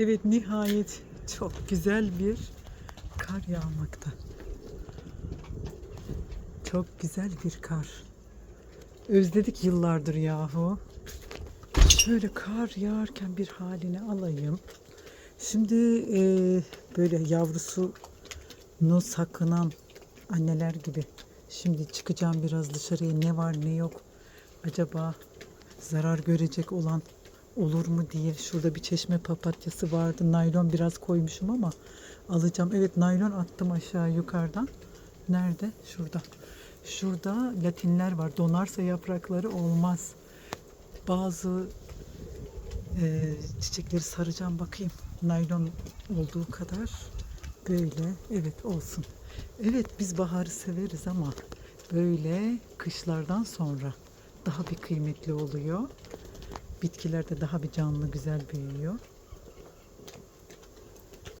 Evet nihayet çok güzel bir kar yağmakta. Çok güzel bir kar. Özledik yıllardır yahu. Şöyle kar yağarken bir halini alayım. Şimdi e, böyle yavrusunu sakınan anneler gibi. Şimdi çıkacağım biraz dışarıya ne var ne yok. Acaba zarar görecek olan olur mu diye. Şurada bir çeşme papatyası vardı. Naylon biraz koymuşum ama alacağım. Evet naylon attım aşağı yukarıdan. Nerede? Şurada. Şurada latinler var. Donarsa yaprakları olmaz. Bazı e, çiçekleri saracağım bakayım. Naylon olduğu kadar böyle evet olsun. Evet biz baharı severiz ama böyle kışlardan sonra daha bir kıymetli oluyor. Bitkiler de daha bir canlı güzel büyüyor.